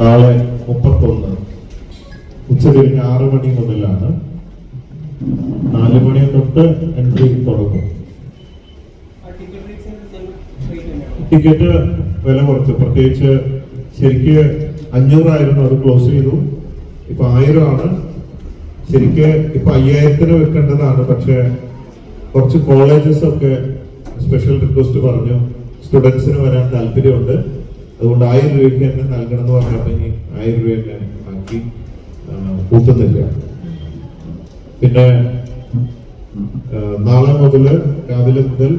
നാളെ മുപ്പത്തൊന്ന്. ഉച്ചതിരിഞ്ഞ് ആറ് മണി മുതലാണ്. നാല് മണി തൊട്ട് എൻട്രി തുടങ്ങും. ടിക്കറ്റ് വില കുറച്ച്. പ്രത്യേകിച്ച് ശരിക്ക് അഞ്ഞൂറായിരുന്നു അത് ക്ലോസ് ചെയ്തു. ഇപ്പൊ ആയിരമാണ്. ശരിക്ക് ഇപ്പൊ അയ്യായിരത്തിന് വെക്കേണ്ടതാണ്. പക്ഷെ കുറച്ച് കോളേജസ് ഒക്കെ സ്പെഷ്യൽ റിക്വസ്റ്റ് പറഞ്ഞു. സ്റ്റുഡൻസിന് വരാൻ താല്പര്യമുണ്ട്. അതുകൊണ്ട് ആയിരം രൂപയ്ക്ക് തന്നെ നൽകണം എന്ന് പറഞ്ഞപ്പോൾ ഇനി ആയിരം രൂപ തന്നെ ആക്കി കൂട്ടുന്നില്ല. പിന്നെ നാളെ മുതൽ രാവിലെ മുതൽ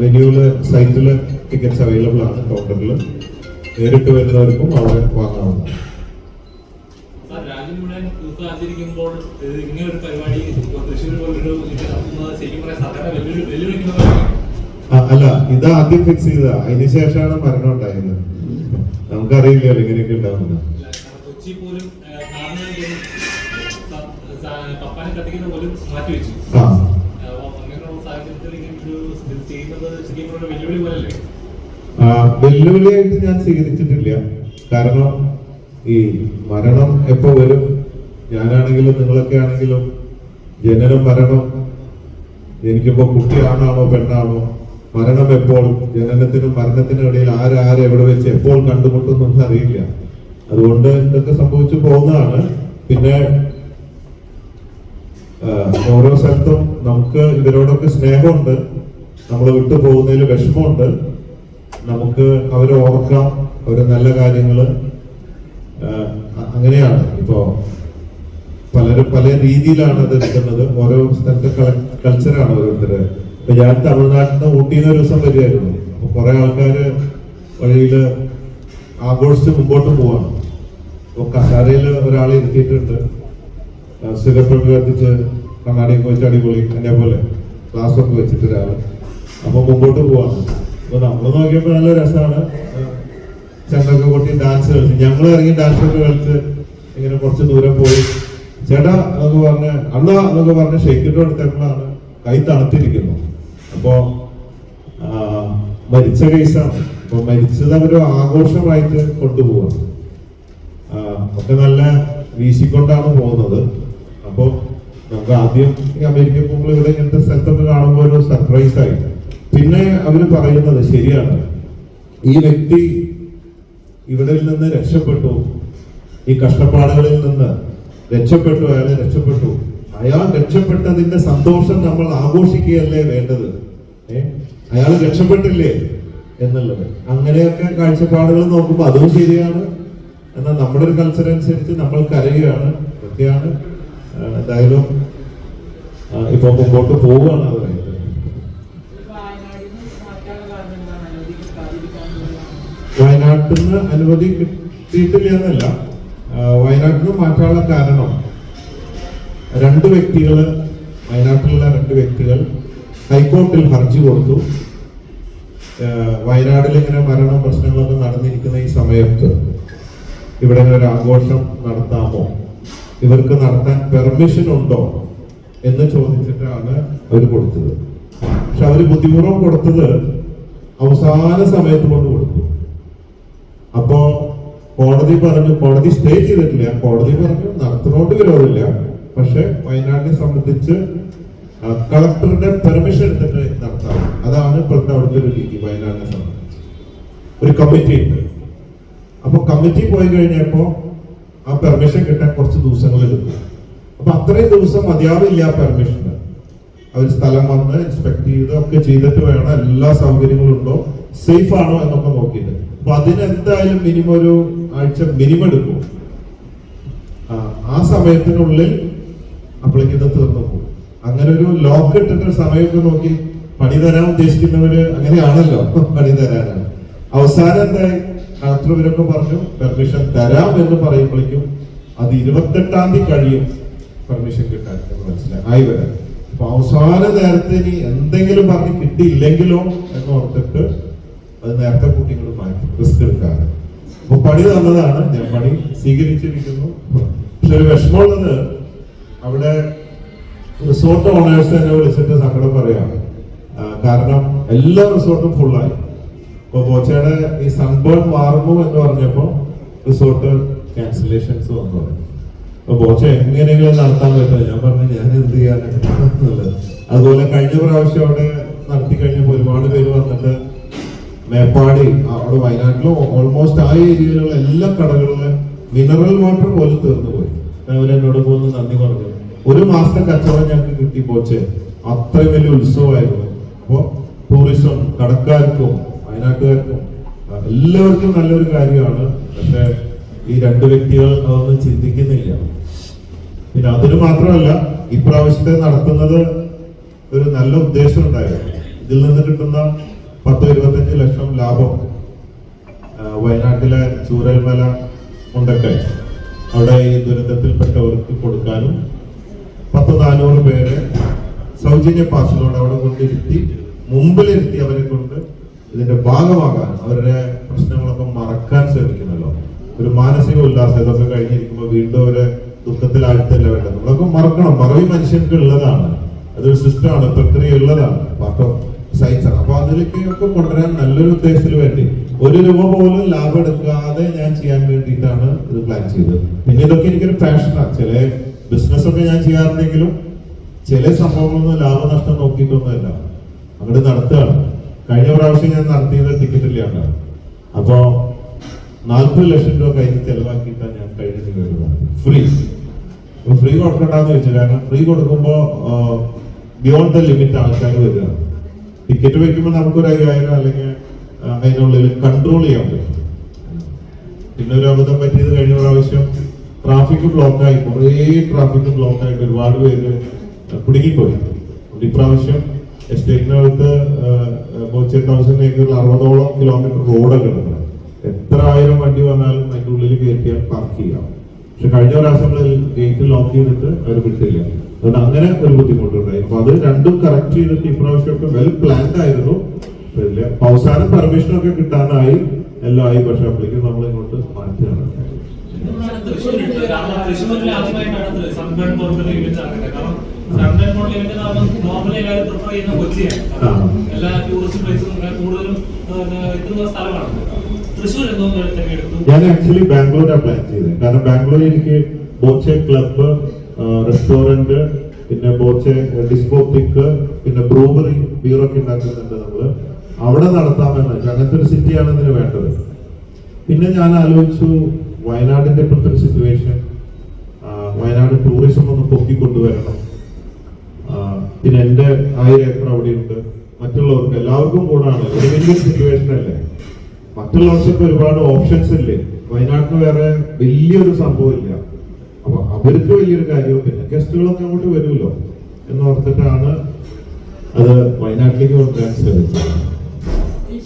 വെന്യൂൽ സൈറ്റിൽ ടിക്കറ്റ്സ് അവൈലബിൾ ആണ് കൗണ്ടറിൽ നേരിട്ട് വരുന്നവർക്കും അവിടെ വാങ്ങാവുന്നതാണ്. ഇങ്ങനെ ഒരു പരിപാടി തൃശ്ശൂർ പോലൊരു ശരിക്കും പറയാൻ സാധാരണ വെല്ലുവിളി വെല്ലുവിളിക്കുന്നവരാണ് ആ, അല്ല ഇത് ആദ്യം ഫിക്സ് ചെയ്ത അതിന് ശേഷമാണ് മരണം ഉണ്ടായത്. നമുക്കറിയില്ലല്ലോ ഇങ്ങനെയൊക്കെ ഉണ്ടാവുന്ന ആ, വെല്ലുവിളിയായിട്ട് ഞാൻ സ്വീകരിച്ചിട്ടില്ല. കാരണം ഈ മരണം എപ്പോ വരും? ഞാനാണെങ്കിലും നിങ്ങളൊക്കെ ആണെങ്കിലും ജനനം മരണം. എനിക്കിപ്പോ കുട്ടിയാണാണോ പെണ്ണാണോ? മരണം എപ്പോൾ ജനനത്തിനും മരണത്തിനും ഇടയിൽ ആരാരെ എവിടെ വെച്ച് എപ്പോൾ കണ്ടുമുട്ടുന്നൊന്നും അറിയില്ല. അതുകൊണ്ട് ഇതൊക്കെ സംഭവിച്ചു പോകുന്നതാണ്. പിന്നെ ഓരോ സ്ഥലത്തും നമുക്ക് ഇവരോടൊക്കെ സ്നേഹമുണ്ട്. നമ്മൾ വിട്ടു പോകുന്നതിൽ വിഷമമുണ്ട്. നമുക്ക് അവരെ ഓർക്കാം അവരെ നല്ല കാര്യങ്ങൾ അങ്ങനെയാണ് ഇപ്പോ. പലരും പല രീതിയിലാണ് അത് എടുക്കുന്നത്. ഓരോ സ്ഥലത്തെ കൾച്ചറാണ് ഓരോരുത്തര് ഇപ്പൊ ഞാൻ തമിഴ്നാട്ടിൽ നിന്ന് ഊട്ടിയിൽ നിന്ന് ഒരു ദിവസം വരികയായിരുന്നു. അപ്പൊ കുറെ ആൾക്കാര് വഴിയിൽ ആഘോഷിച്ച് മുമ്പോട്ട് പോവാണ്. അപ്പൊ കസാരയിൽ ഒരാളെ ഇരുത്തിയിട്ടുണ്ട്. സിഗരറ്റൊക്കെ കത്തിച്ച് കണ്ണാടിയൊക്കെ വെച്ച് അടിപൊളി എന്നെ പോലെ ഒക്കെ വെച്ചിട്ട് ഒരാൾ. അപ്പൊ മുമ്പോട്ട് പോവാണ്. അപ്പൊ നമ്മൾ നോക്കിയപ്പോ നല്ല രസമാണ് ചെണ്ടൊക്കെ കൊട്ടി ഡാൻസ് കളിച്ച്. ഞങ്ങൾ ഇറങ്ങി ഡാൻസ് ഒക്കെ കളിച്ച് ഇങ്ങനെ കുറച്ച് ദൂരം പോയി. ചേട്ടാ എന്നൊക്കെ പറഞ്ഞ് അണ്ണ എന്നൊക്കെ പറഞ്ഞ് ഷെയ്ക്കിട്ട് അടുത്തേക്കുള്ളതാണ് കൈ തണുത്തിരിക്കുന്നു. അപ്പോ ആ, മരിച്ച കേസാണ്. അപ്പൊ മരിച്ചത് അവർ ആഘോഷമായിട്ട് കൊണ്ടുപോവാണ്. ഒക്കെ നല്ല വീശിക്കൊണ്ടാണ് പോകുന്നത്. അപ്പോൾ നമുക്ക് ആദ്യം ഈ അമേരിക്കൻ പോകുമ്പോൾ ഇവിടെ ഇങ്ങനത്തെ സ്ഥലത്തൊക്കെ കാണുമ്പോൾ ഒരു സർപ്രൈസ് ആയി. പിന്നെ അവർ പറയുന്നത് ശരിയാണ്. ഈ വ്യക്തി ഇവിടെ നിന്ന് രക്ഷപ്പെട്ടു. ഈ കഷ്ടപ്പാടുകളിൽ നിന്ന് രക്ഷപ്പെട്ടു അയാളെ രക്ഷപ്പെട്ടു. അയാൾ രക്ഷപ്പെട്ടതിന്റെ സന്തോഷം നമ്മൾ ആഘോഷിക്കുകയല്ലേ വേണ്ടത്? അയാൾ രക്ഷപ്പെട്ടില്ലേ എന്നുള്ളത്. അങ്ങനെയൊക്കെ കാഴ്ചപ്പാടുകൾ നോക്കുമ്പോൾ അതും ശരിയാണ്. എന്നാൽ നമ്മുടെ ഒരു കൾച്ചർ അനുസരിച്ച് നമ്മൾ കരയുകയാണ്. ഒക്കെയാണ് ആ, എന്തായാലും ഇപ്പൊ മുമ്പോട്ട് പോവുകയാണ് അത് വയനാട്ടിൽ നിന്ന് അനുമതി കിട്ടിയിട്ടില്ല എന്നല്ല. വയനാട്ടിൽ നിന്ന് മാറ്റാനുള്ള കാരണം രണ്ട് വ്യക്തികൾ വയനാട്ടിലുള്ള രണ്ട് വ്യക്തികൾ ഹൈക്കോർട്ടിൽ ഹർജി കൊടുത്തു. വയനാട്ടിൽ ഇങ്ങനെ മരണ പ്രശ്നങ്ങളൊക്കെ നടന്നിരിക്കുന്ന ഈ സമയത്ത് ഇവിടെ ഒരു ആഘോഷം നടത്താമോ? ഇവർക്ക് നടത്താൻ പെർമിഷൻ ഉണ്ടോ എന്ന് ചോദിച്ചിട്ടാണ് അവർ കൊടുത്തത്. പക്ഷെ അവർ ബുദ്ധിപൂർവം കൊടുത്തത് അവസാന സമയത്ത് കൊണ്ട് കൊടുത്തു. അപ്പോ കോടതി പറഞ്ഞു കോടതി സ്റ്റേ ചെയ്തിട്ടില്ല. കോടതി പറഞ്ഞു നടത്തുന്നോണ്ട് വിരോധമില്ല. പക്ഷെ വയനാടിനെ സംബന്ധിച്ച് കളക്ടറുടെ പെർമിഷൻ എടുത്തിട്ട് നടത്താം അതാണ് ഇപ്പോഴത്തെ അവിടുത്തെ ഒരു രീതി വയനാടിനെ സംബന്ധിച്ച്. ഒരു കമ്മിറ്റി ഉണ്ട്. അപ്പൊ കമ്മിറ്റി പോയി കഴിഞ്ഞപ്പോ ആ പെർമിഷൻ കിട്ടാൻ കുറച്ച് ദിവസങ്ങൾ എടുക്കും അപ്പൊ അത്രയും ദിവസം മതിയാവില്ല പെർമിഷൻ അവർ സ്ഥലം വന്ന് ഇൻസ്പെക്ട് ചെയ്ത് ഒക്കെ ചെയ്തിട്ട് വേണം എല്ലാ സൗകര്യങ്ങളും ഉണ്ടോ സേഫ് ആണോ എന്നൊക്കെ നോക്കിയിട്ട്. അപ്പൊ അതിനെന്തായാലും മിനിമം ഒരു ആഴ്ച മിനിമം എടുക്കും. ആ സമയത്തിനുള്ളിൽ അപ്പോഴേക്ക് ഇത് തീർന്നു അങ്ങനെ ഒരു ലോക്ക് ഇട്ടിട്ട് സമയമൊക്കെ നോക്കി പണി തരാൻ ഉദ്ദേശിക്കുന്നവര് അങ്ങനെയാണല്ലോ പണി തരാനാണ്. അവസാനം എന്തായി? കളക്ടർ പറഞ്ഞു പെർമിഷൻ തരാം എന്ന് പറയുമ്പോഴേക്കും അത് ഇരുപത്തെട്ടാം തീയതി കഴിയും. പെർമിഷൻ കിട്ടാൻ. മനസ്സിലായി. ആയി വരാൻ അപ്പൊ അവസാന നേരത്തെ ഇനി എന്തെങ്കിലും പറഞ്ഞ് കിട്ടിയില്ലെങ്കിലോ എന്ന് ഓർത്തിട്ട് അത് നേരത്തെ കുട്ടികൾ മാറ്റി. റിസ്ക് എടുക്കാറ് അപ്പൊ പണി തന്നതാണ്. ഞാൻ പണി സ്വീകരിച്ചിരിക്കുന്നു. പക്ഷെ ഒരു വിഷമമുള്ളത് അവിടെ റിസോർട്ട് ഓണേഴ്സ് എന്നെ വിളിച്ചിട്ട് സങ്കടം പറയാം കാരണം എല്ലാ റിസോർട്ടും ഫുള്ളായി ഇപ്പൊ ബോച്ചയുടെ ഈ സൺബേൺ മാറുന്നു എന്ന് പറഞ്ഞപ്പോൾ റിസോർട്ട് ക്യാൻസലേഷൻസ് വന്നു. അപ്പൊ ബോച്ച എങ്ങനെയെങ്കിലും നടത്താൻ പറ്റുമോ ഞാൻ പറഞ്ഞു ഞാൻ എന്ത് ചെയ്യാനുള്ളത് അതുപോലെ കഴിഞ്ഞ പ്രാവശ്യം അവിടെ നടത്തി കഴിഞ്ഞപ്പോൾ ഒരുപാട് പേര് വന്നിട്ട് മേപ്പാടി അവിടെ വയനാട്ടിലും ഓൾമോസ്റ്റ് ആ ഏരിയയിലുള്ള എല്ലാ കടകളിലും മിനറൽ വാട്ടർ പോലും തീർന്നു പോയി. അവരെന്നോട് പോകുന്ന നന്ദി പറഞ്ഞു. ഒരു മാസത്തെ കച്ചവടം ഞങ്ങൾക്ക് കിട്ടി പോച്ചെ. അത്രയും വലിയ ഉത്സവമായിരുന്നു. അപ്പോൾ ടൂറിസം കടക്കാർക്കും വയനാട്ടുകാർക്കും എല്ലാവർക്കും നല്ലൊരു കാര്യമാണ്. പക്ഷെ ഈ രണ്ട് വ്യക്തികൾ അതൊന്നും ചിന്തിക്കുന്നില്ല. പിന്നെ അതിന് മാത്രമല്ല ഇപ്രാവശ്യത്തെ നടത്തുന്നത് ഒരു നല്ല ഉദ്ദേശം ഉണ്ടായിരുന്നു ഇതിൽ നിന്ന് കിട്ടുന്ന പത്ത് ഇരുപത്തഞ്ച് ലക്ഷം ലാഭം വയനാട്ടിലെ ചൂരൽമല മുണ്ടക്കൈ. അവിടെ ഈ ദുരന്തത്തിൽപ്പെട്ടവർക്ക് കൊടുക്കാനും പത്ത് നാനൂറ് പേരെ സൗജന്യ പാസിലൂടെ അവിടെ കൊണ്ടിരുത്തി മുമ്പിലിരുത്തി അവരെ കൊണ്ട് ഇതിന്റെ ഭാഗമാകാൻ അവരുടെ പ്രശ്നങ്ങളൊക്കെ മറക്കാൻ ശ്രമിക്കുന്നല്ലോ. ഒരു മാനസിക ഉല്ലാസം ഇതൊക്കെ കഴിഞ്ഞിരിക്കുമ്പോൾ വീണ്ടും അവരെ ദുഃഖത്തിലാഴ്ത്തല്ല വേണ്ടത്? നമ്മളൊക്കെ മറക്കണം. മറവി മനുഷ്യർക്ക് ഉള്ളതാണ്. അതൊരു സിസ്റ്റമാണ് പ്രക്രിയ ഉള്ളതാണ്. പാർട്ട് ഓഫ് സയൻസ് അപ്പൊ അതിലേക്കൊക്കെ കൊണ്ടുവരാൻ നല്ലൊരു ഉദ്ദേശത്തിന് വേണ്ടി ഒരു രൂപ പോലും ലാഭം എടുക്കാതെ ഞാൻ ചെയ്യാൻ വേണ്ടിയിട്ടാണ് ഇത് പ്ലാൻ ചെയ്തത്. പിന്നെ ഇതൊക്കെ എനിക്കൊരു പാഷനാണ് ചില ബിസിനസ് ഒക്കെ ഞാൻ ചെയ്യാറുണ്ടെങ്കിലും ചില സംഭവങ്ങളൊന്നും ലാഭനഷ്ടം നോക്കിയിട്ടൊന്നുമല്ല. അങ്ങോട്ട് നടത്തുകയാണ്. കഴിഞ്ഞ പ്രാവശ്യം ഞാൻ നടത്തിയത് ടിക്കറ്റ് ഇല്ലാണ്ടാണ് അപ്പോ നാൽപ്പത് ലക്ഷം രൂപ കയ്യിൽ ചെലവാക്കിയിട്ടാണ് ഞാൻ കഴിഞ്ഞ വരുന്നത് ഫ്രീ ഫ്രീ കൊടുക്കണ്ടെന്ന് ചോദിച്ചു. കാരണം ഫ്രീ കൊടുക്കുമ്പോ ബിയോണ്ട് ദ ലിമിറ്റ് ആൾക്കാർ വരിക. ടിക്കറ്റ് വയ്ക്കുമ്പോൾ നമുക്കൊരു അയ്യായിരം അല്ലെങ്കിൽ അതിനുള്ളിൽ കൺട്രോൾ ചെയ്യാൻ പറ്റും. പിന്നെ ഒരു അബദ്ധം പറ്റിയത് കഴിഞ്ഞ പ്രാവശ്യം ട്രാഫിക് ബ്ലോക്കായി കുറേ ട്രാഫിക് ബ്ലോക്കായിട്ട് ഒരുപാട് പേര് കുടുങ്ങിപ്പോയി. ഇപ്രാവശ്യം എസ്റ്റേറ്റിനകത്ത് ബോച്ചെ തൗസൻഡ് ഏക്കറിൽ അറുപതോളം കിലോമീറ്റർ റോഡൊക്കെ ഉണ്ട് എത്ര ആയിരം വണ്ടി വന്നാലും അതിന്റെ ഉള്ളിൽ കയറ്റിയാൽ പാർക്ക് ചെയ്യാം. പക്ഷെ കഴിഞ്ഞ പ്രാവശ്യം ഗേറ്റ് ലോക്ക് ചെയ്തിട്ട് അവർ വിട്ടില്ല. അതുകൊണ്ട് അങ്ങനെ ഒരു ബുദ്ധിമുട്ടുണ്ടായി. അപ്പൊ അത് രണ്ടും കറക്റ്റ് ചെയ്തിട്ട് ഇപ്രാവശ്യമൊക്കെ വെൽ പ്ലാൻഡ് ആയിരുന്നു. അവസാനം പെർമിഷനൊക്കെ കിട്ടാനായി എല്ലാം ആയി. പക്ഷെ അപ്പോഴേക്കും നമ്മൾ ഇങ്ങോട്ട് തൃശ്ശൂരുണ്ട് കാരണം തൃശ്ശൂരിൽ ആദ്യമായിട്ടാണ് സൺബേൺ പോലുള്ള ഇവന്റ് നടക്കുന്നത് കാരണം സൺബേൺ പോലുള്ള ഇവന്റ് നോർമലി എല്ലാവരും പ്രിഫർ ചെയ്യുന്ന കൊച്ചിയാണ്. എല്ലാ ടൂറിസ്റ്റ് പ്ലേസും കൂടുതലും എത്തുന്ന സ്ഥലമാണ്. തൃശ്ശൂർ എന്തുകൊണ്ട് തിരഞ്ഞെടുത്തു? ഞാൻ ആക്ച്വലി ബാംഗ്ലൂരാണ് പ്ലാൻ ചെയ്തത്. കാരണം ബാംഗ്ലൂർ എനിക്ക് ബോച്ചെ ക്ലബ്ബ് റെസ്റ്റോറന്റ് പിന്നെ ബോച്ചെ ഡിസ്കോട്ടിക് പിന്നെ ബ്രൂവറി ബീറൊക്കെ ഉണ്ടാക്കുന്നുണ്ട് നമ്മൾ. അവിടെ നടത്താമെന്ന്. അങ്ങനത്തെ ഒരു സിറ്റിയാണ് ഇതിന് വേണ്ടത്. പിന്നെ ഞാൻ ആലോചിച്ചു വയനാടിന്റെ ഇപ്പോഴത്തെ ഒരു സിറ്റുവേഷൻ വയനാട് ടൂറിസം ഒന്ന് പൊക്കിക്കൊണ്ടുവരണം കൊണ്ടുവരണം. പിന്നെ എന്റെ ആയിരം ഏക്കർ അവിടെയുണ്ട്. മറ്റുള്ളവർക്ക് എല്ലാവർക്കും കൂടാണ്. ഒരു വലിയ സിറ്റുവേഷൻ അല്ലേ? മറ്റുള്ളവർക്ക് ഒരുപാട് ഓപ്ഷൻസ് ഇല്ലേ? വയനാട്ടിന് വേറെ വലിയൊരു സംഭവം ഇല്ല. അപ്പൊ അവർക്ക് വലിയൊരു കാര്യവും പിന്നെ ഗസ്റ്റുകളൊക്കെ അങ്ങോട്ട് വരുമല്ലോ എന്ന് ഓർത്തിട്ടാണ് അത് വയനാട്ടിലേക്ക് കൊണ്ടുവരാൻ ശ്രമിച്ചത്.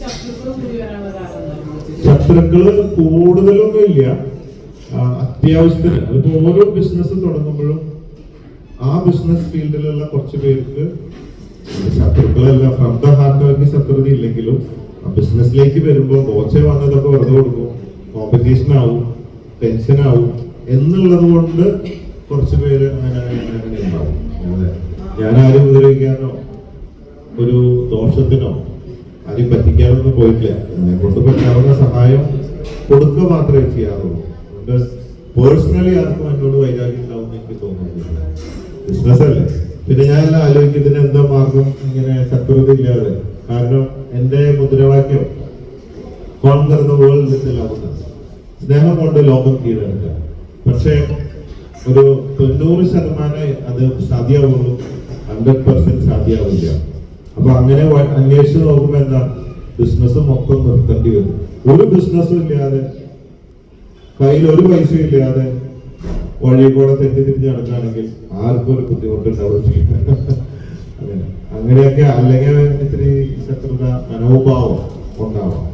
ശത്രുക്കളും കൂടി ശത്രുക്കൾ കൂടുതലൊന്നും ഇല്ല അത്യാവശ്യത്തിന്. അതിപ്പോ ഓരോ ബിസിനസ് തുടങ്ങുമ്പോഴും ആ ബിസിനസ് ഫീൽഡിലുള്ള കുറച്ച് പേർക്ക് ശത്രുക്കളല്ല ഫ്രം ദ ഹാർട്ട് അവർക്ക് ശത്രുത ഇല്ലെങ്കിലും ബിസിനസ്സിലേക്ക് വരുമ്പോൾ ബോച്ച വന്നതൊക്കെ വെറുതെ കൊടുക്കും. കോമ്പറ്റീഷൻ ആവും ടെൻഷൻ ആവും എന്നുള്ളത് കൊണ്ട് കുറച്ച് പേര് അങ്ങനെ അങ്ങനെ. ഞാൻ ആരും ഉപദ്രവിക്കാനോ ഒരു ദോഷത്തിനോ ആരും പറ്റിക്കാനൊന്നും പോയിട്ടില്ല. എന്നെ കൊണ്ട് പറ്റാവുന്ന സഹായം കൊടുക്കുക മാത്രമേ ചെയ്യാറുള്ളൂ. പേഴ്സണലി ആർക്കും എന്നോട് വൈരാഗ്യം എനിക്ക് തോന്നുന്നില്ല. ബിസിനസ് അല്ലേ പിന്നെ ഞാൻ എല്ലാം ആലോചിക്കും ഇതിന് എന്താ മാർഗം? ഇങ്ങനെ ശത്രുത ഇല്ലാതെ. കാരണം എന്റെ മുദ്രാവാക്യം കോൺകർ വേൾഡ് ലവ് സ്നേഹം കൊണ്ട് ലോകം കീഴടക്കുക. പക്ഷേ ഒരു തൊണ്ണൂറ് ശതമാനം അത് സാധ്യമാവുള്ളൂ. ഹൺഡ്രഡ് പെർസെന്റ് സാധ്യമാവില്ല. അപ്പൊ അങ്ങനെ അന്വേഷിച്ച് നോക്കുമ്പോ എന്താ? ബിസിനസ് മൊത്തം നിർത്തേണ്ടി വരും. ഒരു ബിസിനസ്സും ഇല്ലാതെ കയ്യിൽ ഒരു പൈസ ഇല്ലാതെ വഴി കൂടെ തെറ്റിത്തിരിഞ്ഞ് നടക്കുകയാണെങ്കിൽ ആർക്കും ഒരു ബുദ്ധിമുട്ടുണ്ടാവും അങ്ങനെ. അങ്ങനെയൊക്കെ അല്ലെങ്കിൽ ഇത്തിരി ശത്രുത മനോഭാവം ഉണ്ടാവാം.